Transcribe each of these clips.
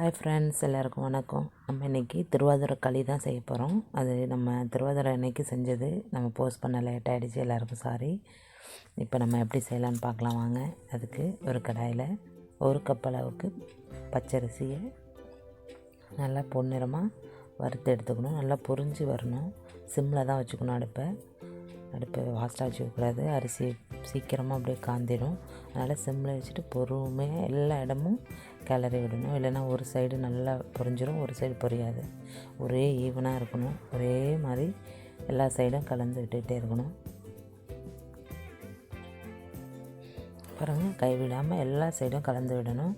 Hi friends எல்லாருக்கும் வணக்கம். நம்ம இன்றைக்கி திருவாதிரை களி தான் செய்ய போகிறோம் அது நம்ம திருவாதிரை அன்னைக்கு செஞ்சது. நம்ம போஸ்ட் பண்ண லேட் ஆகிடுச்சு எல்லாருக்கும் சாரி இப்போ நம்ம எப்படி செய்யலான்னு பார்க்கலாம் வாங்க. அதுக்கு ஒரு கடாயில் ஒரு கப் அளவுக்கு பச்சரிசியை நல்லா பொன்னிறமாக வறுத்து எடுத்துக்கணும். நல்லா பொறிஞ்சு வரணும். சிம்மில் தான் வச்சுக்கணும் அடுப்பை. அடுப்பை ஃபாஸ்ட்டாக வச்சுக்கக்கூடாது அரிசி சீக்கிரமாக அப்படியே காந்திடும் அதனால் சிம்மில் வச்சுட்டு பொறுமையாக எல்லா இடமும் கிளறி விடணும். இல்லைன்னா ஒரு சைடு நல்லா பொரிஞ்சிடும் ஒரு சைடு பொரியாது. ஒரே ஈவனாக இருக்கணும். ஒரே மாதிரி எல்லா சைடும் கலந்து விட்டுக்கிட்டே இருக்கணும். அப்புறம் கைவிடாமல் எல்லா சைடும் கலந்து விடணும்.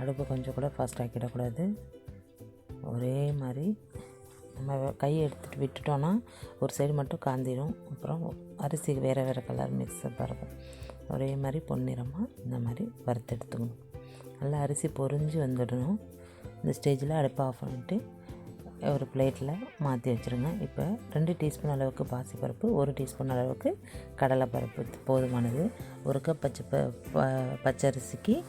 அடுப்பு கொஞ்சம் கூட ஃபாஸ்ட் ஆக்கிடக்கூடாது. ஒரே மாதிரி நம்ம கையை எடுத்துகிட்டு விட்டுட்டோன்னா ஒரு சைடு மட்டும் காந்திடும் அப்புறம் அரிசி வேறு வேறு கலர் மிக்ஸப்பாக இருக்கும் ஒரே மாதிரி பொன்னிறமாக இந்த மாதிரி வறுத்து எடுத்துக்கணும். நல்லா அரிசி பொரிஞ்சு வந்துடணும். இந்த ஸ்டேஜில் அடுப்பை ஆஃப் பண்ணிவிட்டு ஒரு பிளேட்டில் மாற்றி வச்சுருங்க. இப்போ ரெண்டு டீஸ்பூன் அளவுக்கு பாசிப்பருப்பு ஒரு டீஸ்பூன் அளவுக்கு கடலைப்பருப்பு. போதுமானது. ஒரு கப் பச்சை ப பச்சரிசிக்கு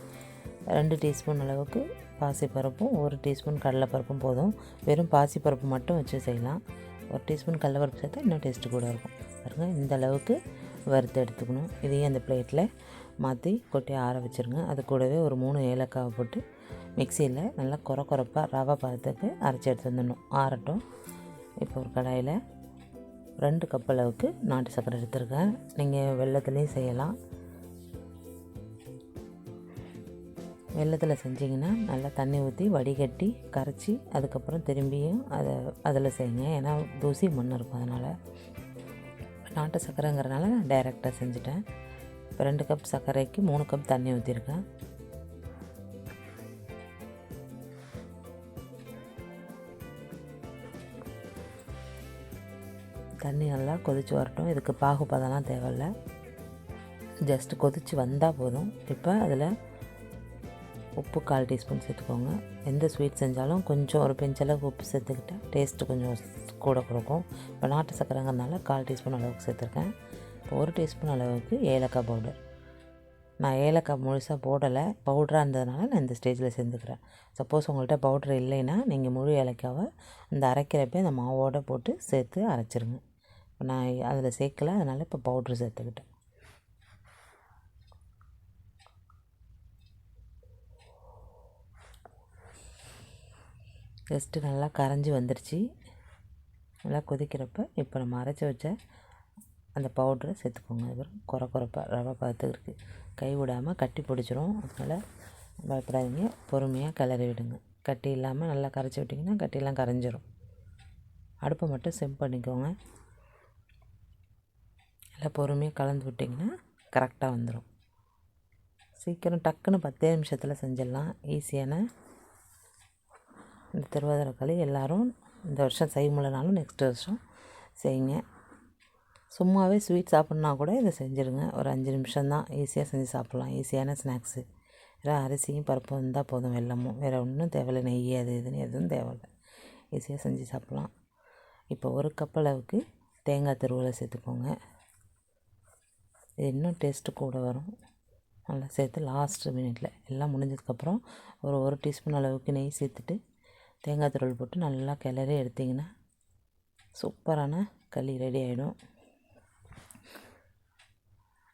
ரெண்டு டீஸ்பூன் அளவுக்கு பாசிப்பருப்பும் ஒரு டீஸ்பூன் கடலைப்பருப்பும் போதும். வெறும் பாசிப்பருப்பு மட்டும் வச்சு செய்யலாம். ஒரு டீஸ்பூன் கடலைப்பருப்பு சேர்த்தா இன்னும் டேஸ்ட்டு கூட இருக்கும். பாருங்கள் இந்த அளவுக்கு வறுத்து எடுத்துக்கணும். இதையும் அந்த பிளேட்டில் மாற்றி கொட்டி ஆற வச்சுருங்க. அது கூடவே ஒரு மூணு ஏலக்காவை போட்டு மிக்சியில் நல்லா குறை குறைப்பாக ரவை பதத்துக்கு அரைச்சி எடுத்து வந்துடணும். ஆறட்டும். இப்போ ஒரு கடாயில் ரெண்டு கப் அளவுக்கு நாட்டு சர்க்கரை எடுத்துருக்கேன். நீங்கள் வெள்ளத்துலேயும் செய்யலாம். வெள்ளத்தில் செஞ்சிங்கன்னா நல்லா தண்ணி ஊற்றி வடிகட்டி கரைச்சி அதுக்கப்புறம் திரும்பியும் அதை அதில் செய்யுங்க. ஏன்னா தூசி மண் இருக்கும் அதனால். நாட்டு சர்க்கரைங்கிறனால நான் டைரெக்டாக செஞ்சுட்டேன். இப்போ ரெண்டு கப் சர்க்கரைக்கு மூணு கப் தண்ணி ஊற்றிருக்கேன் தண்ணி நல்லா கொதித்து வரட்டும். இதுக்கு பாகுபதம்லாம் தேவையில்ல. ஜஸ்ட் கொதித்து வந்தால் போதும். இப்போ அதில் உப்பு கால் டீஸ்பூன் சேர்த்துக்கோங்க. எந்த ஸ்வீட் செஞ்சாலும் கொஞ்சம் ஒரு பெஞ்சளவுக்கு உப்பு சேர்த்துக்கிட்டால் டேஸ்ட்டு கொஞ்சம் கூட கொடுக்கும். இப்போ நாட்டு சக்கரைங்கிறதுனால கால் டீஸ்பூன் அளவுக்கு சேர்த்துருக்கேன். இப்போ ஒரு டீஸ்பூன் அளவுக்கு ஏலக்காய் பவுடர் நான் ஏலக்காய் முழுசாக போடலை. பவுடராக இருந்ததுனால நான் இந்த ஸ்டேஜில் சேர்ந்துக்கிறேன். சப்போஸ் உங்கள்கிட்ட பவுட்ரு இல்லைன்னா நீங்கள் முழு ஏலக்காவை அந்த அரைக்கிறப்ப அந்த மாவோடு போட்டு சேர்த்து அரைச்சிருங்க. இப்போ நான் அதில் சேர்க்கல அதனால் இப்போ பவுட்ரு சேர்த்துக்கிட்டேன். ஜஸ்ட்டு நல்லா கரைஞ்சி வந்துருச்சு. நல்லா கொதிக்கிறப்ப இப்போ நம்ம அரைச்சி வச்ச அந்த பவுட்ரை சேர்த்துக்கோங்க. அதுக்கப்புறம் குறை குறைப்பாக ரவை பார்த்து இருக்குது கை விடாமல் கட்டி பிடிச்சிரும். அதனால் பயப்படாதீங்க. பொறுமையாக கிளறி விடுங்க. கட்டி இல்லாமல் நல்லா கரைச்சி விட்டிங்கன்னா கட்டிலாம் கரைஞ்சிரும். அடுப்பை மட்டும் செம் பண்ணிக்கோங்க. நல்லா பொறுமையாக கலந்து விட்டிங்கன்னா கரெக்டாக வந்துடும் சீக்கிரம் டக்குன்னு பத்தே நிமிஷத்தில் செஞ்சிடலாம். ஈஸியான இந்த திருவாதிரை களி எல்லோரும் இந்த வருஷம் செய்ய முடியலனாலும் நெக்ஸ்ட் வருஷம் செய்யுங்க. சும்மாவே ஸ்வீட் சாப்பிட்னா கூட இதை செஞ்சுருங்க. ஒரு அஞ்சு நிமிஷம் தான் ஈஸியாக செஞ்சு சாப்பிட்லாம். ஈஸியான ஸ்நாக்ஸு வேறு அரிசியும் பருப்பும் இருந்தால் போதும் வெள்ளமும் வேறு ஒன்றும் தேவையில்லை. நெய் அது இதுன்னு எதுவும் தேவையில்லை. ஈஸியாக செஞ்சு சாப்பிட்லாம். இப்போ ஒரு கப் அளவுக்கு தேங்காய் திருவலை சேர்த்துக்கோங்க. இது இன்னும் டேஸ்ட்டு கூட வரும். நல்லா சேர்த்து லாஸ்ட்டு மினிட்டில் எல்லாம் முடிஞ்சதுக்கப்புறம் ஒரு ஒரு டீஸ்பூன் அளவுக்கு நெய் சேர்த்துட்டு தேங்காய் துருவல் போட்டு நல்லா கிளறி எடுத்திங்கன்னா சூப்பரான களி ரெடி ஆகிடும்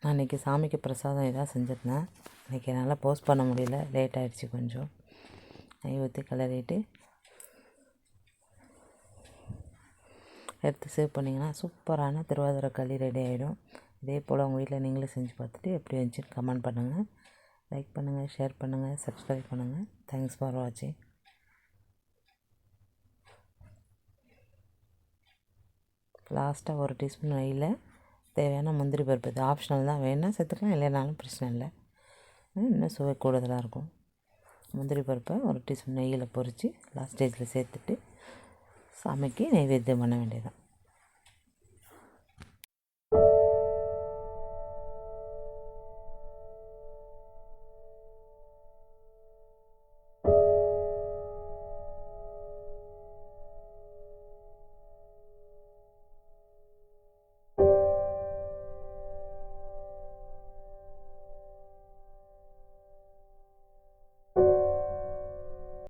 நான் இன்றைக்கி சாமிக்கு பிரசாதம் இதாக செஞ்சுருந்தேன். இன்றைக்கி என்னால் போஸ்ட் பண்ண முடியல. லேட் ஆகிடுச்சி கொஞ்சம். நெய் ஊற்றி கிளறிட்டு எடுத்து சேவ் பண்ணிங்கன்னா சூப்பரான திருவாதிரை களி ரெடி ஆகிடும் இதே போல் உங்கள் வீட்டில் நீங்களும் செஞ்சு பார்த்துட்டு எப்படி இருந்துச்சுன்னு கமெண்ட் பண்ணுங்கள் லைக் பண்ணுங்கள் ஷேர் பண்ணுங்கள் சப்ஸ்கிரைப் பண்ணுங்கள் தேங்க்ஸ் ஃபார் வாட்சிங் லாஸ்ட்டாக ஒரு டீஸ்பூன் நெய்யில் தேவையான முந்திரி பருப்பு. இது ஆப்ஷனல் தான். வேணால் சேர்த்துக்கலாம் இல்லைனாலும் பிரச்சனை இல்லை. இன்னும் சுவை கூடுதலாக இருக்கும். முந்திரி பருப்பை ஒரு டீஸ்பூன் நெய்யில் பொறிச்சு லாஸ்ட் ஸ்டேஜில் சேர்த்துட்டு சாமிக்கு நைவேத்தியம் பண்ண வேண்டியதான்